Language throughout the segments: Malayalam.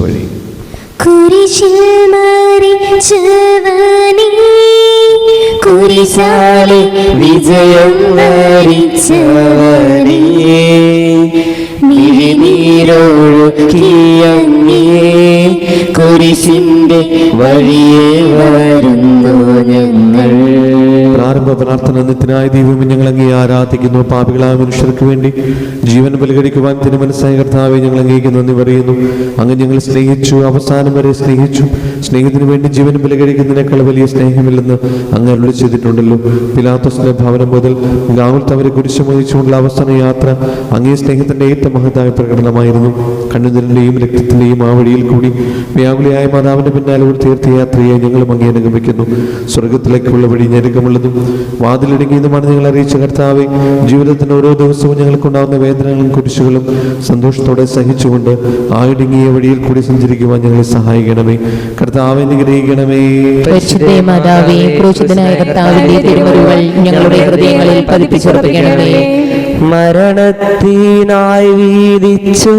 വഴി. കുരിശിന്റെ വഴിയെ വരുന്നു ഞങ്ങൾ. പ്രാർത്ഥന നിത്യനായ ദൈവം ഞങ്ങൾ അങ്ങേ ആരാധിക്കുന്നു. പാപികളായ മനുഷ്യർക്ക് വേണ്ടി ജീവൻ ബലികടിക്കുവാൻ തിരുമനസ്സായ കർത്താവെ ഞങ്ങൾ അങ്ങേക്ക് നന്ദി പറയുന്നു. അങ്ങ് ഞങ്ങൾ സ്നേഹിച്ചു അവസാനം വരെ സ്നേഹിച്ചു. സ്നേഹത്തിന് വേണ്ടി ജീവൻ ബലികടിക്കുന്നതിനേക്കാൾ വലിയ സ്നേഹമില്ലെന്ന് അങ്ങ് അരുളി ചെയ്തിട്ടുണ്ടല്ലോ. പിലാത്തോസിന്റെ ഭവനം മുതൽ ഗാവുൽത്ത് തവരെ കുരിശു വഹിച്ചുകൊണ്ടുള്ള അവസാന യാത്ര അങ്ങേ സ്നേഹത്തിന്റെ ഏറ്റവും മഹത്തായ പ്രകടനമായിരുന്നു. കണ്ണുനീരിന്റെയും രക്തത്തിന്റെയും ആ വഴിയിൽ കൂടി വ്യാകുലിയായ മാതാവിന്റെ പിന്നാലെ ഒരു തീർത്ഥയാത്രയെ ഞങ്ങളും അങ്ങേ അനുഗമിക്കുന്നു. സ്വർഗത്തിലേക്കുള്ള വഴി ഞെരുക്കമുള്ളതും വാതിലിടുങ്ങിയതുമാണ് ഞങ്ങൾ അറിയിച്ച കർത്താവെ. ജീവിതത്തിന്റെ ഓരോ ദിവസവും ഞങ്ങൾക്കുണ്ടാകുന്ന വേദനകളും കുരിശുകളും സന്തോഷത്തോടെ സഹിച്ചുകൊണ്ട് ആ ഇടുങ്ങിയ വഴിയിൽ കൂടി സഞ്ചരിക്കുവാൻ ഞങ്ങളെ സഹായിക്കണമേ. കർത്താവെ മാതാവേ ക്രൂശിതനായ കർത്താവിന്റെ ഞങ്ങളുടെ ഹൃദയങ്ങളിൽ പതിപ്പിച്ചുറപ്പിക്കണമേ. മരണത്തിനായി വീതിച്ചു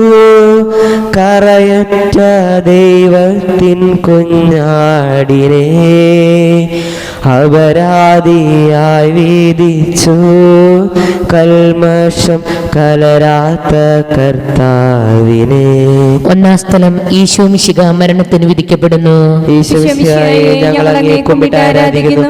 കറയറ്റ ദൈവത്തിൻ കുഞ്ഞാടിനെ. അപരാധിയായി വീതിച്ചു. കൽമഷം കലരാത്ത കർത്താവിനെ. ഒന്നാം സ്ഥലം ഈശോ മിശിക മരണത്തിന് വിധിക്കപ്പെടുന്നു. ഞങ്ങൾ അങ്ങേ കുമ്പിട്ട് ആരാധിക്കുന്നു.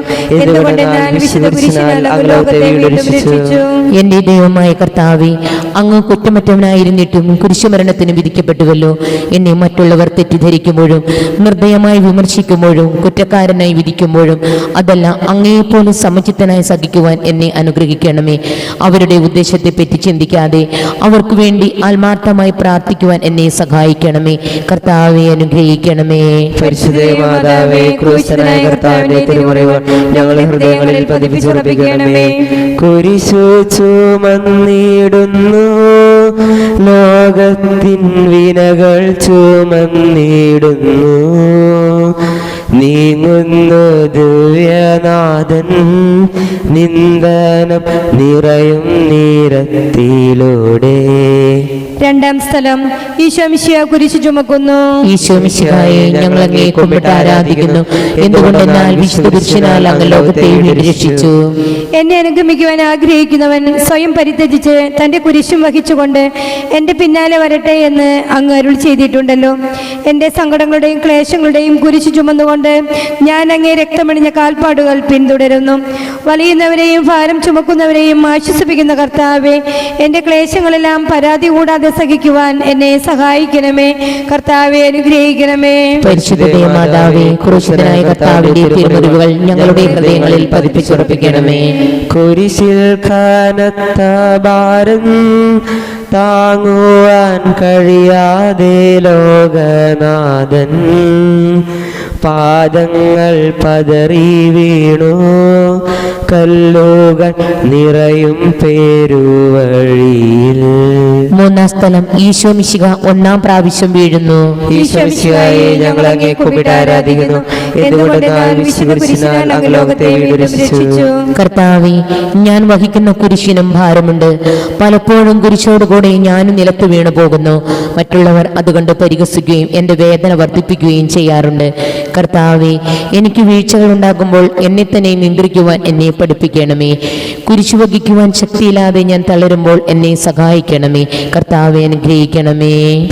എന്റെ ദൈവമായ കർത്താവെ അങ്ങ് കുറ്റമറ്റവനായിരുന്നിട്ടും കുരിശുമരണത്തിന് വിധിക്കപ്പെട്ടുവല്ലോ. എന്നെ മറ്റുള്ളവർ തെറ്റിദ്ധരിക്കുമ്പോഴും നിർദ്ദയമായി വിമർശിക്കുമ്പോഴും കുറ്റക്കാരനായി വിധിക്കുമ്പോഴും അതല്ല അങ്ങേപ്പോലെ സമുചിത്തനായി സഹിക്കുവാൻ എന്നെ അനുഗ്രഹിക്കണമേ. അവരുടെ ഉദ്ദേശത്തെപ്പറ്റി ചിന്തിക്കാതെ അവർക്ക് വേണ്ടി ആത്മാർത്ഥമായി പ്രാർത്ഥിക്കുവാൻ എന്നെ സഹായിക്കണമേ. കർത്താവെ അനുഗ്രഹിക്കണമേ. ഞങ്ങളെ ഹൃദയങ്ങളിൽ ചുമന്നിടുന്നു ലോകത്തിൻ വിനകൾ ചുമന്നിടുന്നു. നീങ്ങുന്നു ദിവ്യനാഥൻ നിന്ദനം നിറയും നീരത്തിലൂടെ. രണ്ടാം സ്ഥലം ഈശോമിശിയ കുരിശു ചുമക്കുന്നു. ഈശോ മിശിഹായെ ഞങ്ങൾ അങ്ങേ കുമ്പിട്ട് ആരാധിക്കുന്നു. എന്തുകൊണ്ടെന്നാൽ വിശുദ്ധ പുരുഷനാൽ അങ്ങ് ലോകത്തെ രക്ഷിച്ചു? എന്നെ അനുഗമിക്കുവാൻ ആഗ്രഹിക്കുന്നവൻ സ്വയം പരിത്യജിച്ച് തന്റെ കുരിശും വഹിച്ചുകൊണ്ട് എന്റെ പിന്നാലെ വരട്ടെ എന്ന് അങ്ങ് അരുൾ ചെയ്തിട്ടുണ്ടല്ലോ. എന്റെ സങ്കടങ്ങളുടെയും ക്ലേശങ്ങളുടെയും കുരിശു ചുമന്നുകൊണ്ട് ഞാൻ അങ്ങേ രക്തമണിഞ്ഞ കാൽപ്പാടുകൾ പിന്തുടരുന്നു. വലിയുന്നവരെയും ഭാരം ചുമക്കുന്നവരെയും ആശ്വസിപ്പിക്കുന്ന കർത്താവെ എന്റെ ക്ലേശങ്ങളെല്ലാം പരാതി കൂടാതെ സഹിക്കുവാൻ എന്നെ സഹായിക്കണമേ. കർത്താവെ അനുഗ്രഹിക്കണമേ. പരിശുദ്ധ മാതാവേ ക്രൂശിതനായ കർത്താവിന്റെ തിരുമുറിവുകൾ ഞങ്ങളുടെ ഹൃദയങ്ങളിൽ പതിപ്പിച്ചുറപ്പിക്കണമേ. കുരിശിൽ കനത്ത ഭാരം താങ്ങുവാൻ കഴിയാതെ ലോകനാഥൻ. പാദങ്ങൾ പതറി വീണു. കല്ലുകൾ നിറയും പേരുവഴിയിൽ. മൂന്നാം സ്ഥലം ഈശോ മിശിക ഒന്നാം പ്രാവശ്യം വീഴുന്നു. ഈശ്വരശിയായി ഞങ്ങൾ അങ്ങേ കുമ്പിട്ട് ആരാധിക്കുന്നു. കർത്താവെ ഞാൻ വഹിക്കുന്ന കുരിശിനും ഭാരമുണ്ട്. പലപ്പോഴും കുരിശോടുകൂടെ ഞാനും നിലത്ത് വീണു പോകുന്നു മറ്റുള്ളവർ അതുകൊണ്ട് പരിഹസിക്കുകയും എന്റെ വേദന വർദ്ധിപ്പിക്കുകയും ചെയ്യാറുണ്ട്. കർത്താവെ എനിക്ക് വീഴ്ചകൾ ഉണ്ടാകുമ്പോൾ എന്നെ തന്നെ നിയന്ത്രിക്കുവാൻ എന്നെ പഠിപ്പിക്കണമേ. കുരിശു വഹിക്കുവാൻ ശക്തിയില്ലാതെ ഞാൻ തളരുമ്പോൾ എന്നെ സഹായിക്കണമേ. കർത്താവെ അനുഗ്രഹിക്കണമേ.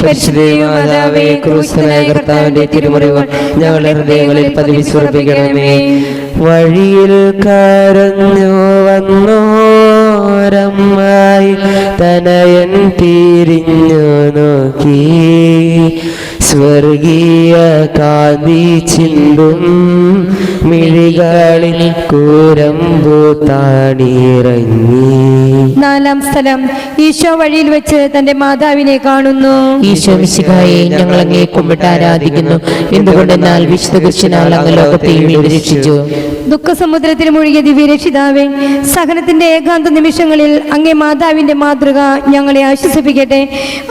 വഴിയിൽ കരഞ്ഞു വന്നോരമ്മായി തനയൻ തിരിഞ്ഞു നോക്കി. സ്വർഗീയ കാതി ചിന്തും മിഴികളിൽ കൂരമ്പു താണിറങ്ങി നാലാം സ്ഥലം ഈശോ വഴിയിൽ വെച്ച് തന്റെ മാതാവിനെ കാണുന്നു. ഈശോ വിശുഖായെ ഞങ്ങൾ അങ്ങേ കുമ്പിട്ട് ആരാധിക്കുന്നു. എന്തുകൊണ്ടെന്നാൽ വിശുദ്ധ കൃഷ്ണനാൽ അങ്ങ് ലോകത്തെയും രക്ഷിച്ചു. ദുഃഖസമുദ്രത്തിൽ മുഴുകിയ ദിവ്യരക്ഷിതാവേ സഹനത്തിന്റെ ഏകാന്ത നിമിഷങ്ങളിൽ അങ്ങേ മാതാവിന്റെ മാതൃക ഞങ്ങളെ ആശ്വസിപ്പിക്കട്ടെ.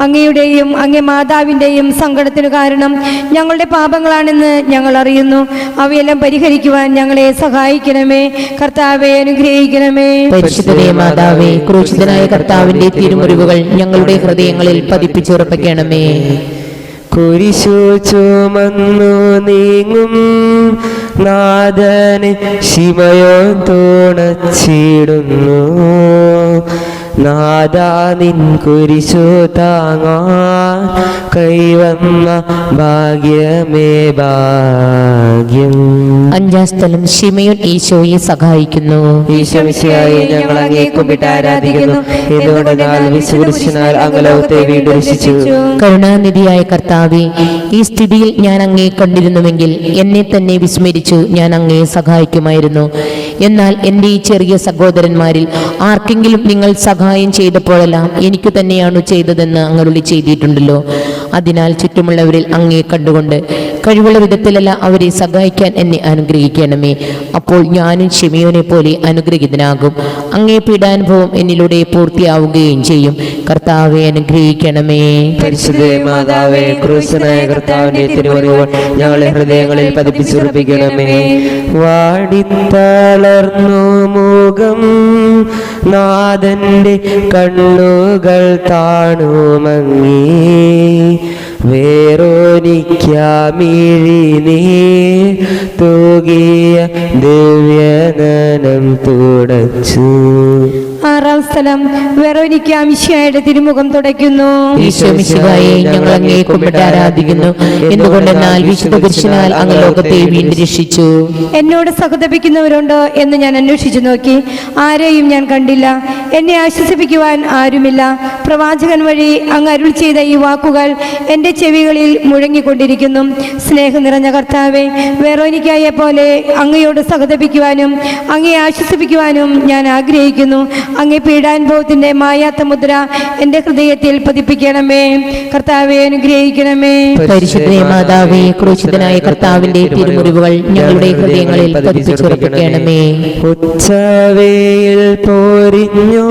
അങ്ങയുടെയും അങ്ങേ മാതാവിന്റെയും സങ്കടത്തിനു കാരണം ഞങ്ങളുടെ പാപങ്ങളാണെന്ന് ഞങ്ങൾ അറിയുന്നു. അവയെല്ലാം പരിഹരിക്കുവാൻ ഞങ്ങളെ സഹായിക്കണമേ. കർത്താവെ അനുഗ്രഹിക്കണമേ. പരിശുദ്ധമേ മാതാവേ ക്രൂശിതനായ കർത്താവിന്റെ തിരുമുറിവുകൾ ഞങ്ങളുടെ ഹൃദയങ്ങളിൽ പതിപ്പിച്ചുറപ്പിക്കണമേ. കുരിശു ചുമന്നു നീങ്ങും. നാദന് ശിമയോ തുണച്ചിടുന്നു. നാദാ നിൻ കുരിശു താങ്ങാ കൈവന്ന ഭാഗ്യമേ ഭാഗ്യം. അഞ്ചാം സ്ഥലം ഈശോയെ സഹായിക്കുന്നു. ഈശോമിശിയായി ഞങ്ങൾ അങ്ങേ കുമ്പിട്ട് ആരാധിക്കുന്നു. എന്തുകൊണ്ടെന്നാൽ വിശുദ്ധനാൽ വീണ്ടും രക്ഷിച്ചു. കരുണാനിധിയായ കർത്താവെ ഈ സ്ഥിതിയിൽ ഞാൻ അങ്ങേ കണ്ടിരുന്നുവെങ്കിൽ എന്നെ തന്നെ വിസ്മരിച്ചു ഞാൻ അങ്ങേ സഹായിക്കുമായിരുന്നു. എന്നാൽ എന്റെ ഈ ചെറിയ സഹോദരന്മാരിൽ ആർക്കെങ്കിലും നിങ്ങൾ സഹായം ചെയ്തപ്പോഴെല്ലാം എനിക്ക് തന്നെയാണ് ചെയ്തതെന്ന് അങ്ങരുളി ചെയ്തിട്ടുണ്ടല്ലോ. അതിനാൽ ചുറ്റുമുള്ളവരിൽ അങ്ങേ കണ്ടുകൊണ്ട് കഴിവുള്ള വിധത്തിലല്ല അവരെ സഹായിക്കാൻ എന്നെ അനുഗ്രഹിക്കണമേ. അപ്പോൾ ഞാനും ഷെമിയോനെ പോലെ അനുഗ്രഹിതനാകും. അങ്ങേ പീഡാനുഭവം എന്നിലൂടെ പൂർത്തിയാവുകയും ചെയ്യും. കർത്താവെ അനുഗ്രഹിക്കണമേ. പരിശുദ്ധേ മാതാവേ ക്രൂശനായ കർത്താവിന്റെ തിരുവറിവുകൾ ഞങ്ങളെ ഹൃദയങ്ങളിൽ പതിപ്പിച്ചുറപ്പിക്കണമേ. വാടിത്തളർന്നു മുഖം നാഥന്റെ കണ്ണുകൾ താണുമങ്ങി. വേറോനിക്കാമിഴി നീ തൂകിയ ദിവ്യനനം തുടച്ചു. ആറാം സ്ഥലം വെറോനിക്ക മിശിയായുടെ തിരുമുഖം തുടയ്ക്കുന്നു. ഈശോമിശിഹായെ ഞങ്ങൾ അങ്ങേ കുമ്പിട്ട് ആരാധിക്കുന്നു. എന്തുകൊണ്ടെന്നാൽ വിശുദ്ധ പുരുഷനാൽ അങ്ങ് ലോകത്തെ വീണ്ടും രക്ഷിച്ചു. എന്നോട് സഹതപിക്കുന്നവരുണ്ടോ എന്ന് ഞാൻ അന്വേഷിച്ചു നോക്കി. ആരെയും ഞാൻ കണ്ടില്ല. എന്നെ ആശ്വസിപ്പിക്കുവാൻ ആരുമില്ല. പ്രവാചകൻ വഴി അങ്ങ് അരുൾ ചെയ്ത ഈ വാക്കുകൾ എന്റെ ചെവികളിൽ മുഴങ്ങിക്കൊണ്ടിരിക്കുന്നു. സ്നേഹം നിറഞ്ഞ കർത്താവെ വെറോനിക്കായെ പോലെ അങ്ങയോട് സഹതപിക്കുവാനും അങ്ങയെ ആശ്വസിപ്പിക്കുവാനും ഞാൻ ആഗ്രഹിക്കുന്നു. അങ്ങേ പീഡാനുഭവത്തിന്റെ മായാത്ത മുദ്ര എന്റെ ഹൃദയത്തിൽ പതിപ്പിക്കണമേ. കർത്താവെ അനുഗ്രഹിക്കണമേ. പരിശുദ്ധ മാതാവേ ക്രൂശിതനായ കർത്താവിന്റെ തിരുമുറിവുകൾ ഞങ്ങളുടെ ഹൃദയങ്ങളിൽ പതിപ്പിച്ചുറപ്പിക്കണമേ ഉച്ചവേയിൽ പോരിഞ്ഞു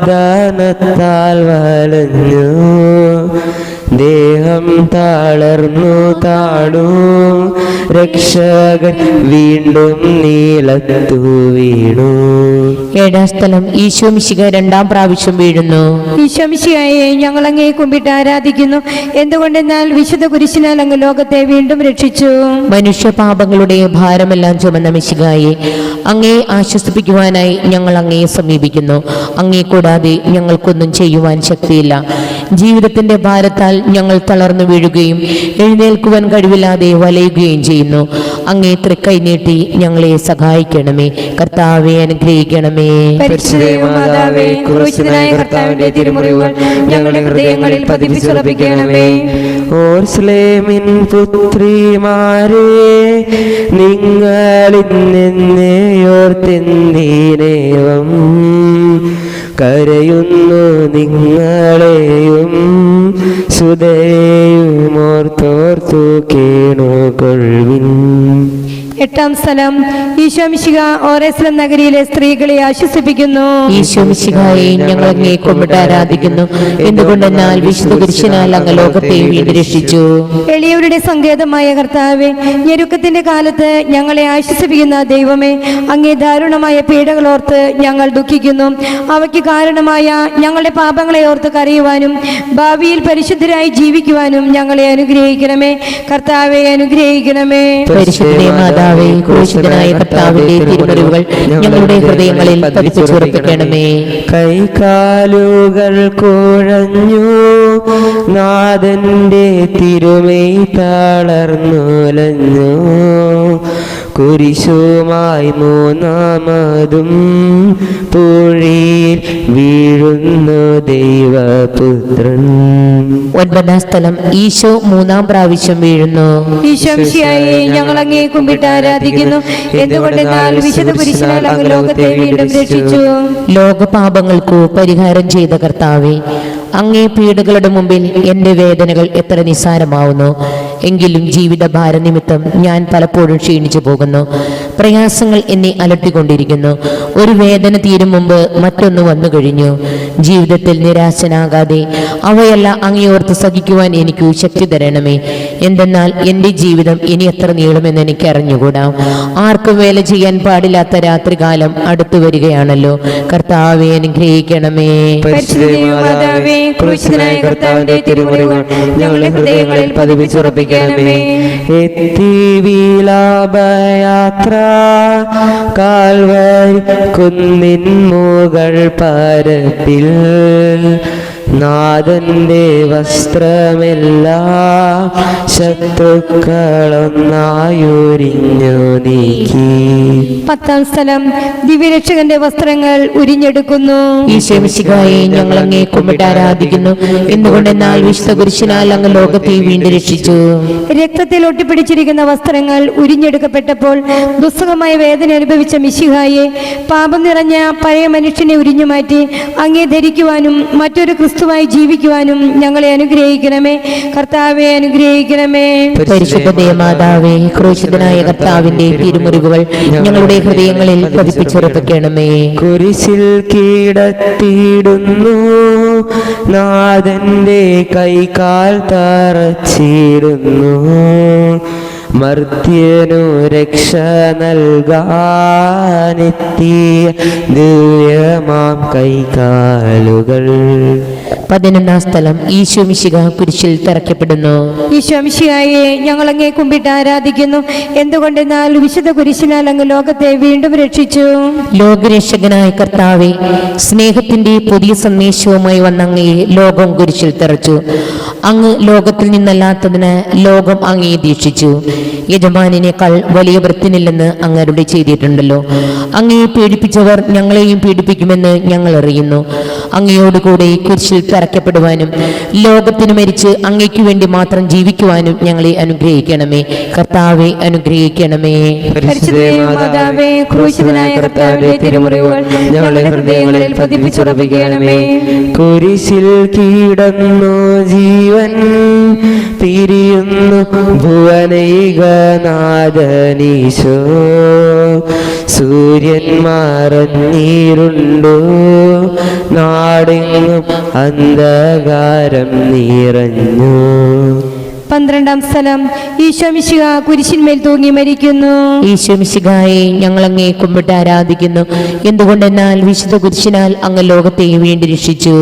ദുസ്സമർദ്ദനത്താൽ വലഞ്ഞു. ദേഹം താളർന്നു താണു. രക്ഷകൻ വീണ്ടും നീളത്തു വീണു. ഏഴാം സ്ഥലം ഈശോമിശിക രണ്ടാം പ്രാവശ്യം വീഴുന്നു. ഈശോമിശിയായെ ഞങ്ങൾ അങ്ങേ കുമ്പിട്ട് ആരാധിക്കുന്നു. എന്തുകൊണ്ടെന്നാൽ വിശുദ്ധ കുരിശിനാൽ അങ്ങ് ലോകത്തെ വീണ്ടും രക്ഷിച്ചു. മനുഷ്യ പാപങ്ങളുടെ ഭാരമെല്ലാം ചുമന്ന മിശികായെ അങ്ങേ ആശ്വസിപ്പിക്കുവാനായി ഞങ്ങൾ അങ്ങയെ സമീപിക്കുന്നു. അങ്ങേ കൂടാതെ ഞങ്ങൾക്കൊന്നും ചെയ്യുവാൻ ശക്തിയില്ല. ജീവിതത്തിന്റെ ഭാരത്താൽ ഞങ്ങൾ തളർന്നു വീഴുകയും എഴുന്നേൽക്കുവാൻ കഴിവില്ലാതെ വലയുകയും ചെയ്യുന്നു. അങ്ങേ തൃക്കൈ നീട്ടി ഞങ്ങളെ സഹായിക്കണമേ. കർത്താവെ അനുഗ്രഹിക്കണമേ. കർത്താവിന്റെ തിരുമുറിവുകൾ ഞങ്ങളുടെ ഹൃദയങ്ങളിൽ ഓർസ്ലേമിൻ പുത്രിമാരെ കരയുന്നു നിങ്ങളെയും. സുതയും ഓർത്തോർത്തു കേണുകൊള്ളിൻ എട്ടാം സ്ഥലം ഈശോമിശിക ഓരേശ്വരം നഗരിയിലെ സ്ത്രീകളെ ആശ്വസിപ്പിക്കുന്നു. ഈശോ മിശിഹായെ ഞങ്ങൾ അങ്ങേ കൊമ്പിട്ട് ആരാധിക്കുന്നു. എന്തുകൊണ്ടെന്നാൽ വിശുദ്ധ പുരുഷനാൽ അങ്ങ് ലോകത്തെ രക്ഷിച്ചു. എളിയവരുടെ സങ്കേതമായ കർത്താവെ ഞെരുക്കത്തിന്റെ കാലത്ത് ഞങ്ങളെ ആശ്വസിപ്പിക്കുന്ന ദൈവമേ അങ്ങേ ദാരുണമായ പീഡകൾ ഓർത്ത് ഞങ്ങൾ ദുഃഖിക്കുന്നു. അവയ്ക്ക് കാരണമായ ഞങ്ങളുടെ പാപങ്ങളെ ഓർത്ത് കരയുവാനും ഭാവിയിൽ പരിശുദ്ധരായി ജീവിക്കുവാനും ഞങ്ങളെ അനുഗ്രഹിക്കണമേ. കർത്താവെ അനുഗ്രഹിക്കണമേ. പരിശുദ്ധ മാതാവേ ക്രൂശിതനായ കർത്താവിന്റെ തിരുമുറിവുകൾ ഞങ്ങളുടെ ഹൃദയങ്ങളിൽ പതിപ്പിച്ചുറപ്പിക്കണമേ കൈകാലുകൾ കുഴഞ്ഞു നാഥന്റെ തിരുമൈ തളർന്നുലഞ്ഞു കുരിശുമായി മൂന്നാമതും പുഴയിൽ വീഴുന്നു ദൈവപുത്രൻ. ഒൻപതാം സ്ഥലം ഈശോ മൂന്നാം പ്രാവശ്യം വീഴുന്നു. ഈശോമിശിയായെ ഞങ്ങൾ അങ്ങേ കുമ്പിട്ട് ആരാധിക്കുന്നു. എന്തുകൊണ്ടെന്നാൽ വിശുദ്ധ പുരുഷനാൽ അങ്ങ് ലോകത്തെ വീണ്ടും രക്ഷിച്ചു. ലോകപാപങ്ങൾക്കു പരിഹാരം ചെയ്ത കർത്താവെ അങ്ങേ പീഡകളുടെ മുമ്പിൽ എന്റെ വേദനകൾ എത്ര നിസ്സാരമാവുന്നു. എങ്കിലും ജീവിത ഭാരനിമിത്തം ഞാൻ പലപ്പോഴും ക്ഷീണിച്ചു പോകുന്നു. പ്രയാസങ്ങൾ എന്നെ അലട്ടിക്കൊണ്ടിരിക്കുന്നു. ഒരു വേദന തീരും മുമ്പ് മറ്റൊന്ന് വന്നു കഴിഞ്ഞു. ജീവിതത്തിൽ നിരാശനാകാതെ അവയെല്ലാം അങ്ങയോർത്ത് സഹിക്കുവാൻ എനിക്ക് ശക്തി തരണമേ. എന്തെന്നാൽ എന്റെ ജീവിതം ഇനി എത്ര നീളുമെന്ന് എനിക്ക് അറിഞ്ഞുകൂടാ ആർക്കും വേല ചെയ്യാൻ പാടില്ലാത്ത രാത്രികാലം അടുത്തു വരികയാണല്ലോ. കർത്താവെ അനുഗ്രഹിക്കണമേ. ക്രൂശിതനായ കർത്താവിന്റെ തിരുമുറികൾ ഞങ്ങളുടെ ഹൃദയങ്ങളിൽ പതിപ്പിച്ചുറപ്പിക്കണമേ. എത്തി വിലാപയാത്ര കാൽവരി കുന്നിൻ മുകൾ പരപ്പിൽ നാഥന്റെ വസ്ത്രമെല്ലാം ശത്രുക്കളൊന്നായൊരിഞ്ഞു നീക്കി. പത്താം സ്ഥലം ദിവ്യരക്ഷകന്റെ വസ്ത്രങ്ങൾ ഉരിഞ്ഞെടുക്കുന്നു. ഈശോമിശിഹായെ ഞങ്ങൾ അങ്ങേ കുമ്പിട്ട് ആരാധിക്കുന്നു. എന്തുകൊണ്ടെന്നാൽ വിശുദ്ധ കുരിശിനാൽ അങ്ങ് ലോകത്തെ വീണ്ടും രക്ഷിച്ചു. രക്തത്തിൽ ഒട്ടിപ്പിടിച്ചിരിക്കുന്ന വസ്ത്രങ്ങൾ ഉരിഞ്ഞെടുക്കപ്പെട്ടപ്പോൾ ദുസ്സഹമായ വേദന അനുഭവിച്ച മിശിഹായെ പാപം നിറഞ്ഞ പഴയ മനുഷ്യനെ ഉരിഞ്ഞുമാറ്റി അങ്ങേ ധരിക്കുവാനും മറ്റൊരു ക്രിസ്തുവായി ജീവിക്കുവാനും ഞങ്ങളെ അനുഗ്രഹിക്കണമേ. കർത്താവെ അനുഗ്രഹിക്കണമേ. പരിശുദ്ധ ദേവമാതാവേ ക്രൂശിതനായ കർത്താവിന്റെ തിരുമുറിവുകൾ ഞങ്ങളുടെ ഹൃദയങ്ങളിൽ പതിപ്പിച്ചുറപ്പിക്കണമേ. കുരിശിൽ കീടത്തിയിടുന്നു. നാഥന്റെ കൈകാൽ തറച്ചിടുന്നു. മർത്യനു രക്ഷ നൽകാനെത്തിയ ദിവ്യമാം കൈകാലുകൾ. പതിനൊന്നാം സ്ഥലം ഈശോമിശിക കുരിശിൽ തറയ്ക്കപ്പെടുന്നു. ഈശോമിശിഹായെ ഞങ്ങൾ അങ്ങേ കുമ്പിട്ട് ആരാധിക്കുന്നു. എന്തുകൊണ്ടെന്നാൽ വിശുദ്ധ കുരിശിനാൽ അങ്ങ് ലോകത്തെ വീണ്ടും രക്ഷിച്ചു. ലോകരക്ഷകനായ കർത്താവെ സ്നേഹത്തിന്റെ പുതിയ സന്ദേശവുമായി വന്ന അങ്ങയെ ലോകം കുരിശിൽ തറച്ചു. അങ്ങ് ലോകത്തിൽ നിന്നല്ലാത്തതിന് ലോകം അങ്ങേ ദീക്ഷിച്ചു. യജമാനിനേക്കാൾ വലിയ വൃത്തിനില്ലെന്ന് അങ്ങരുടെ ചെയ്തിട്ടുണ്ടല്ലോ. അങ്ങയെ പീഡിപ്പിച്ചവർ ഞങ്ങളെയും പീഡിപ്പിക്കുമെന്ന് ഞങ്ങൾ അറിയുന്നു. അങ്ങയോടുകൂടെ കുരിശിൽ തറയ്ക്കപ്പെടുവാനും ലോകത്തിന് മരിച്ച് അങ്ങയ്ക്ക് വേണ്ടി മാത്രം ജീവിക്കുവാനും ഞങ്ങളെ അനുഗ്രഹിക്കണമേ. കർത്താവെ അനുഗ്രഹിക്കണമേ. ഹൃദയങ്ങളിൽ പതിപ്പിച്ചുറപ്പിക്കണമേ. കുരിശിൽ കീടന്നു ജീവൻ പിരിയുന്നു ഭുവനൈകനാഥനീശോ സൂര്യൻ മറഞ്ഞീരുണ്ടു നാടെങ്ങും അന്ധകാരം നിറഞ്ഞു. പന്ത്രണ്ടാം സ്ഥലം. ഈശോമിശിക കുരിശിന്മേൽ തൂങ്ങി മരിക്കുന്നു. ഈശോമിശികായെ ഞങ്ങൾ അങ്ങേ കുമ്പിട്ട് ആരാധിക്കുന്നു. എന്തുകൊണ്ടെന്നാൽ വിശുദ്ധ കുരിശിനാൽ അങ്ങ് ലോകത്തെ വീണ്ടും രക്ഷിച്ചു.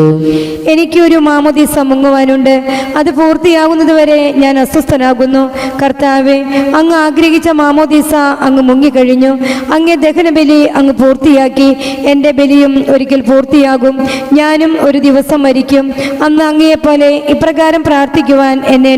എനിക്ക് ഒരു മാമോദീസ മുങ്ങുവാനുണ്ട്. അത് പൂർത്തിയാകുന്നതുവരെ ഞാൻ അസ്വസ്ഥനാകുന്നു. കർത്താവെ അങ്ങ് ആഗ്രഹിച്ച മാമോദീസ അങ്ങ് മുങ്ങിക്കഴിഞ്ഞു. അങ്ങേ ദഹനബലി അങ്ങ് പൂർത്തിയാക്കി. എന്റെ ബലിയും ഒരിക്കൽ പൂർത്തിയാകും. ഞാനും ഒരു ദിവസം മരിക്കും. അന്ന് അങ്ങയെപ്പോലെ ഇപ്രകാരം പ്രാർത്ഥിക്കുവാൻ എന്നെ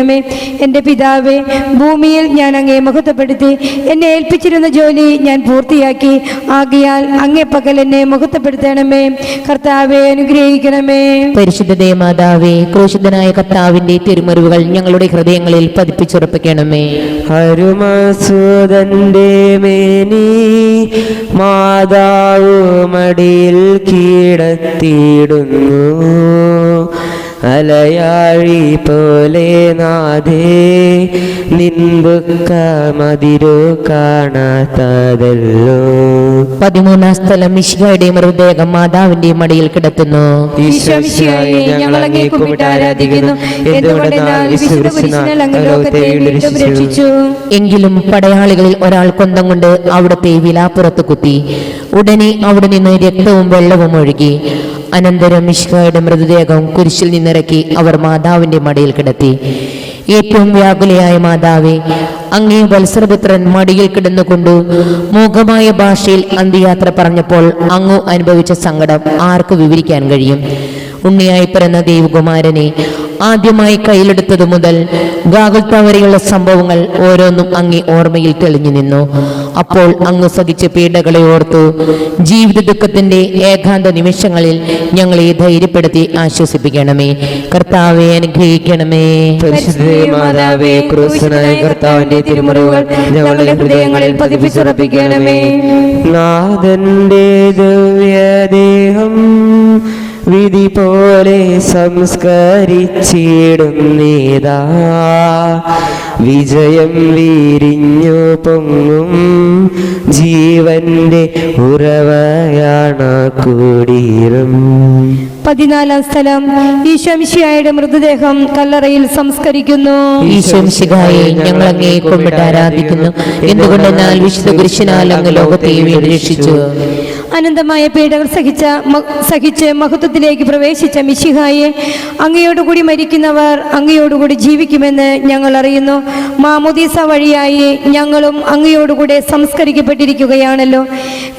അനുവദിക്കണമേ എന്റെ പിതാവെ ഭൂമിയിൽ ഞാൻ അങ്ങേ മഹത്വപ്പെടുത്തി എന്നെ ഏൽപ്പിച്ചിരുന്ന ജോലി ഞാൻ പൂർത്തിയാക്കി. ആകിയാൽ അങ്ങേ പകൽ എന്നെ മഹത്വപ്പെടുത്തണമേ. കർത്താവെ അനുഗ്രഹിക്കണമേ. പരിശുദ്ധ ദേവമാതാവേ ക്രൂശിതനായ കർത്താവിന്റെ തിരുമറിവുകൾ ഞങ്ങളുടെ ഹൃദയങ്ങളിൽ പതിപ്പിച്ചുറപ്പിക്കണമേ. അരുമസൂതന്റെ മേനി മാതാവ് മടിയിൽ കീടത്തിയിടുന്നു അലയാഴി പോലെ നാഥേ നിൻപുക്ക മതിരു കാണാത്തതല്ലോ. പതിമൂന്നാം സ്ഥലം മിശിഹയുടെ മൃതദേഹം മാതാവിന്റെ മടിയിൽ കിടത്തുന്നു. എങ്കിലും പടയാളികളിൽ ഒരാൾ കൊന്തം കൊണ്ട് അവിടത്തെ വിലാപ്പുറത്ത് കുത്തി. ഉടനെ അവിടെ നിന്ന് രക്തവും വെള്ളവും ഒഴുകി. അനന്തരം മിഷ്കയുടെ മൃതദേഹം കുരിശിൽ നിന്നിറക്കി അവർ മാതാവിന്റെ മടിയിൽ കിടത്തി. ഏറ്റവും വ്യാകുലയായ മാതാവെ അങ്ങേ വത്സരപുത്രൻ മടിയിൽ കിടന്നുകൊണ്ടു മൂകമായ ഭാഷയിൽ അന്ത്യയാത്ര പറഞ്ഞപ്പോൾ അങ്ങു അനുഭവിച്ച സങ്കടം ആർക്ക് വിവരിക്കാൻ കഴിയും. ഉണ്ണിയായി പിറന്ന ദേവകുമാരനെ ആദ്യമായി കയ്യിലെടുത്തതു മുതൽ ഗാഗുൽത്ത വരെയുള്ള സംഭവങ്ങൾ ഓരോന്നും അങ്ങി ഓർമ്മയിൽ തെളിഞ്ഞു നിന്നു. അപ്പോൾ അങ്ങ് സഹിച്ച പീഡകളെ ഓർത്തു. ജീവിത ദുഃഖത്തിന്റെ ഏകാന്ത നിമിഷങ്ങളിൽ ഞങ്ങളെ ധൈര്യപ്പെടുത്തി ആശ്വസിപ്പിക്കണമേ. കർത്താവെ അനുഗ്രഹിക്കണമേ. പരിശുദ്ധ മാതാവേ ക്രൂശനായ കർത്താവിന്റെ തിരുമുറിവുകൾ ഞങ്ങളുടെ ഹൃദയങ്ങളിൽ പതിപ്പിച്ചുറപ്പിക്കണമേ. നാഥന്റെ ദിവ്യദേഹം വിധി പോലെ സംസ്കരിച്ചിടുന്നേതാ വിജയം വീരിഞ്ഞു പൊങ്ങും ജീവന്റെ ഉറവയാണ് കുടീരം പതിനാലാം സ്ഥലം. ഈശോമിഷിയായുടെ മൃതദേഹം കല്ലറയിൽ സംസ്കരിക്കുന്നു. ഈശോംശികായെ ഞങ്ങൾ അങ്ങേ കൊമ്പിട്ട് ആരാധിക്കുന്നു. എന്തുകൊണ്ടെന്നാൽ വിശുദ്ധ പുരുഷനാൽ അങ്ങ് ലോകത്തെ രക്ഷിച്ചു. അനന്തമായ പീഡകൾ സഹിച്ച സഹിച്ച് മഹത്വത്തിലേക്ക് പ്രവേശിച്ച മിശിഹായെ അങ്ങയോടുകൂടി മരിക്കുന്നവർ അങ്ങയോടുകൂടി ജീവിക്കുമെന്ന് ഞങ്ങൾ അറിയുന്നു. മാമുദീസ വഴിയായി ഞങ്ങളും അങ്ങയോടുകൂടെ സംസ്കരിക്കപ്പെട്ടിരിക്കുകയാണല്ലോ.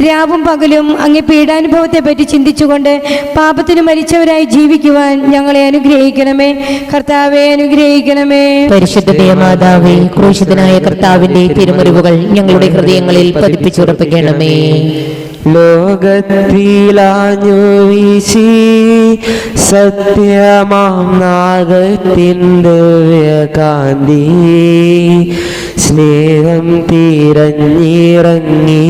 രാവും പകലും അങ്ങ് പീഡാനുഭവത്തെ പറ്റി ചിന്തിച്ചുകൊണ്ട് പാപത്തിന് മരിച്ചവരായി ജീവിക്കുവാൻ ഞങ്ങളെ അനുഗ്രഹിക്കണമേ. കർത്താവെ അനുഗ്രഹിക്കണമേ. പരിശുദ്ധ മാതാവേ ക്രൂശിതനായ കർത്താവിന്റെ തിരുമുറിവുകൾ ഞങ്ങളുടെ ഹൃദയങ്ങളിൽ പതിപ്പിച്ചുറപ്പിക്കണമേ. ലോകത്തിലാഞ്ഞു വീശി സത്യമാം നാഗത്തിന്റെ കാന്തി സ്നേഹം തിരഞ്ഞിറങ്ങി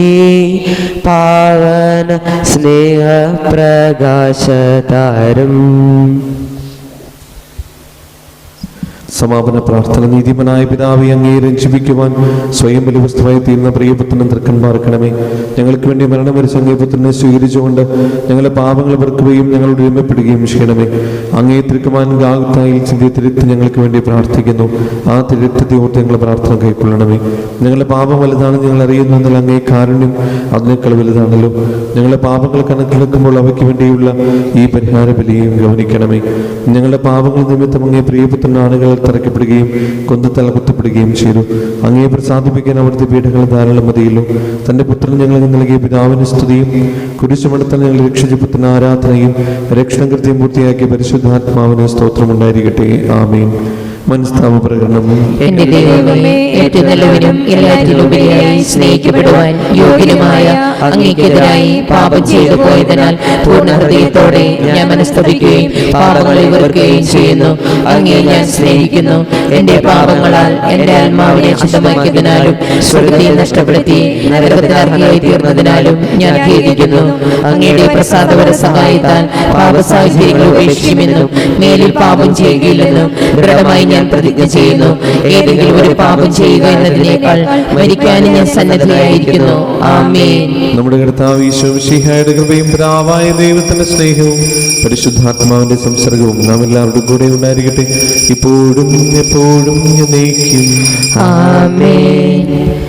പാവന സ്നേഹപ്രകാശതാരം. സമാപന പ്രാർത്ഥന നീതിമനായ പിതാവെ അങ്ങേ രഞ്ജിപ്പിക്കുവാൻ സ്വയം ബലിപുസ്തമായി തീർന്ന പ്രിയപുത്രനും തൃക്കന്മാർക്കണമേ. ഞങ്ങൾക്ക് വേണ്ടി മരണം വരിച്ച അങ്ങേ പുത്രനെ സ്വീകരിച്ചുകൊണ്ട് ഞങ്ങളെ പാപങ്ങൾ വെറുക്കുകയും ഞങ്ങളോട് ഒരുമപ്പെടുകയും ചെയ്യണമേ. അങ്ങേ തിരുക്കുമാൻ ഗാഗത്തായി ചിന്തി തിരുത്ത് ഞങ്ങൾക്ക് വേണ്ടി പ്രാർത്ഥിക്കുന്നു. ആ തിരുത്തത്തെ ഓർത്ത് ഞങ്ങൾ പ്രാർത്ഥന കൈക്കൊള്ളണമേ ഞങ്ങളുടെ പാപം വലുതാണ് ഞങ്ങൾ അറിയുന്നു എന്നാൽ അങ്ങേ കാരുണ്യം അതിനേക്കാൾ വലുതാണല്ലോ. ഞങ്ങളുടെ പാപങ്ങൾ കണക്കിലെടുക്കുമ്പോൾ അവയ്ക്ക് വേണ്ടിയുള്ള ഈ പരിഹാര ബലിയും ഗവനിക്കണമേ. ഞങ്ങളുടെ പാപങ്ങൾ നിമിത്തം അങ്ങേ പ്രിയപുത്രൻ ആളുകൾ തറയ്ക്കപ്പെടുകയും തല കുത്തപ്പെടുകയും ചെയ്തു. അങ്ങേ പ്രസാദിപ്പിക്കാൻ അവിടുത്തെ പീഠങ്ങൾ ധാരാളം മതിയല്ലോ. തന്റെ പുത്രൻ ഞങ്ങൾക്ക് നൽകിയ പിതാവിന് സ്തുതിയും കുരിശുമടത്താൽ ഞങ്ങൾ രക്ഷിച്ച പുത്രൻ ആരാധനയും രക്ഷണം കൃത്യം പൂർത്തിയാക്കിയ പരിശുദ്ധാത്മാവിന് സ്തോത്രമുണ്ടായിരിക്കട്ടെ. ആമീൻ. മനസ്താപ പ്രകടനം ദൈവമേ പാപം ഞാൻ മനസ്തപിക്കുകയും പാപങ്ങളെ വെറുക്കുകയും ചെയ്യുന്നു. അങ്ങേ ഞാൻ സ്നേഹിക്കുന്നു. എന്റെ പാപങ്ങളാൽ എന്റെ ആത്മാവിനെ ശുദ്ധമാക്കിയതിനാലും സ്വർഗത്തെ നഷ്ടപ്പെടുത്തി നരകത്തിനർഹിയായി തീർന്നതിനാലും ഞാൻ ഖേദിക്കുന്നു അങ്ങയുടെ പ്രസാദപര സഹായത്താൽ പാപ സാഹചര്യങ്ങൾ ഉപേക്ഷിക്കുമെന്നും മേലിൽ പാപം ചെയ്യുകയില്ലെന്നും ദൃഢമായി ഞാൻ പ്രതിജ്ഞ ചെയ്യുന്നു. ഏതെങ്കിലും ഒരു പാപം ചെയ്യുക എന്നതിനേക്കാൾ മരിക്കാനും ഞാൻ സന്നദ്ധയായിരിക്കുന്നു ആമേൻ. നമ്മുടെ കർത്താവ് മിശിഹായുടെ കൃപയും പ്രാവായ ദൈവത്തിന്റെ സ്നേഹവും പരിശുദ്ധാത്മാവിന്റെ സംസർഗവും നാം എല്ലാവരുടെ കൂടെ ഉണ്ടായിരിക്കട്ടെ. ഇപ്പോഴും എപ്പോഴും ആമേൻ.